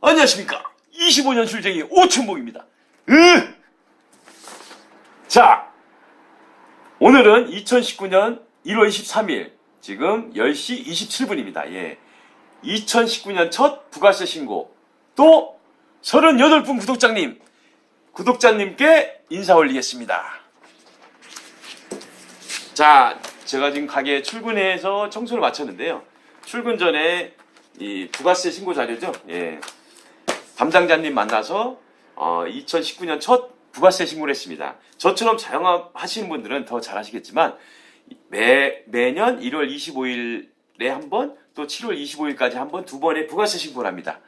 안녕하십니까. 25년 술쟁이 오춘복입니다. 으! 자, 오늘은 2019년 1월 23일, 지금 10시 27분입니다. 예. 2019년 첫 부가세 신고, 또 38분 구독자님, 구독자님께 인사 올리겠습니다. 자, 제가 지금 가게 출근해서 청소를 마쳤는데요. 출근 전에 이 부가세 신고 자료죠. 예. 담당자님 만나서 어, 2019년 첫 부가세 신고를 했습니다. 저처럼 자영업 하시는 분들은 더 잘하시겠지만 매 매년 1월 25일에 한 번, 또 7월 25일까지 한 번, 두 번의 부가세 신고를 합니다.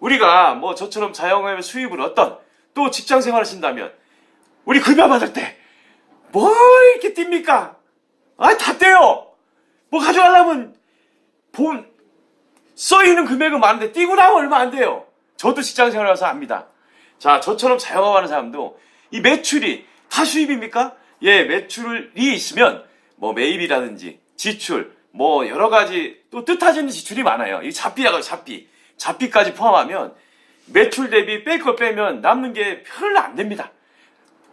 우리가 뭐 저처럼 자영업의 수입을 어떤 또 직장 생활하신다면 우리 급여 받을 때뭘 이렇게 띱니까? 아, 다 떼요. 뭐 가져가려면 본 써있는 금액은 많은데 띄고 나면 얼마 안 돼요. 저도 직장 생활해서 압니다. 자, 저처럼 자영업하는 사람도 이 매출이 다 수입입니까? 예, 매출이 있으면 뭐 매입이라든지 지출, 뭐 여러 가지 또 뜻하지는 지출이 많아요. 이 잡비라고 잡비, 잡비까지 포함하면 매출 대비 뺄 걸 빼면 남는 게 별로 안 됩니다.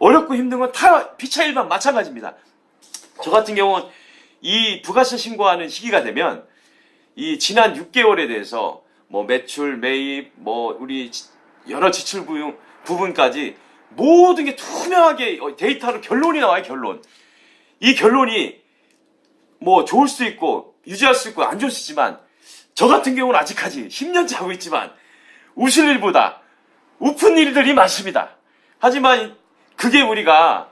어렵고 힘든 건 다 피차 일반 마찬가지입니다. 저 같은 경우는 이 부가세 신고하는 시기가 되면 이 지난 6개월에 대해서 뭐 매출, 매입, 뭐 우리 지- 여러 지출 부분, 부분까지 모든 게 투명하게 데이터로 결론이 나와요, 결론. 이 결론이 뭐 좋을 수도 있고 유지할 수 있고 안 좋을 수 있지만 저 같은 경우는 아직까지 10년째 하고 있지만 웃을 일보다 우픈 일들이 많습니다. 하지만 그게 우리가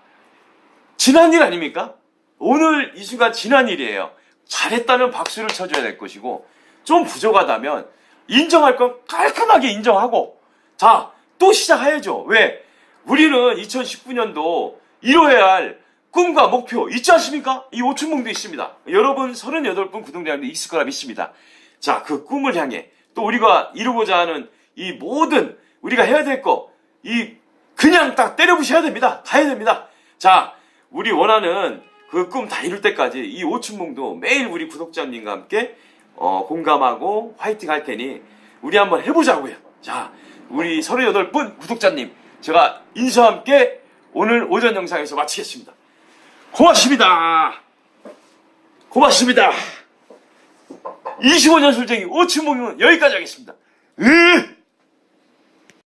지난 일 아닙니까? 오늘 이 순간 지난 일이에요. 잘했다면 박수를 쳐줘야 될 것이고 좀 부족하다면 인정할 건 깔끔하게 인정하고 자 또 시작해야죠. 왜? 우리는 2019년도 이뤄야 할 꿈과 목표 있지 않습니까? 이 오춘몽도 있습니다. 여러분 38분 구독자님도 있을 거라 믿습니다. 자, 그 꿈을 향해 또 우리가 이루고자 하는 이 모든 우리가 해야 될 거, 이 그냥 딱 때려부셔야 됩니다. 가야 됩니다. 자, 우리 원하는 그 꿈 다 이룰 때까지 이 오춘몽도 매일 우리 구독자님과 함께 어, 공감하고 화이팅 할 테니 우리 한번 해보자고요. 자, 우리 38분 구독자님, 제가 인사와 함께 오늘 오전 영상에서 마치겠습니다. 고맙습니다. 고맙습니다. 25년 술쟁이 오춘몽은 여기까지 하겠습니다. 으!